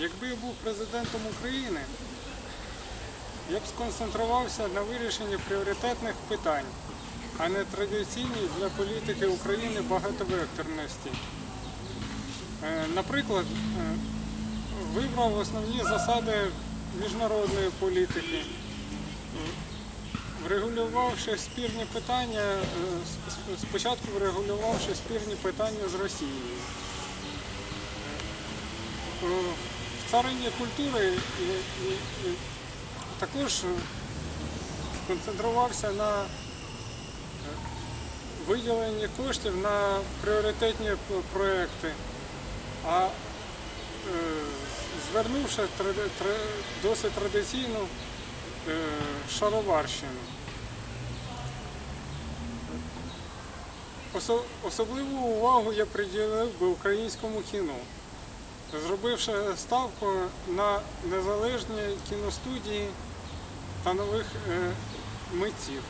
Якби я був президентом України, я б сконцентрувався на вирішенні пріоритетних питань, а не традиційній для політики України багатовекторності. Е, Наприклад, е, вибрав основні засади міжнародної політики, врегулювавши спірні питання, е, спочатку врегулювавши спірні питання з Росією. Царині культури також е, сконцентрувався на е, виділенні коштів на пріоритетні проекти, а е, звернувши досить традиційну шароварщину. Особливу увагу я приділив би українському кіно, зробивши ставку на незалежні кіностудії та нових е, митців.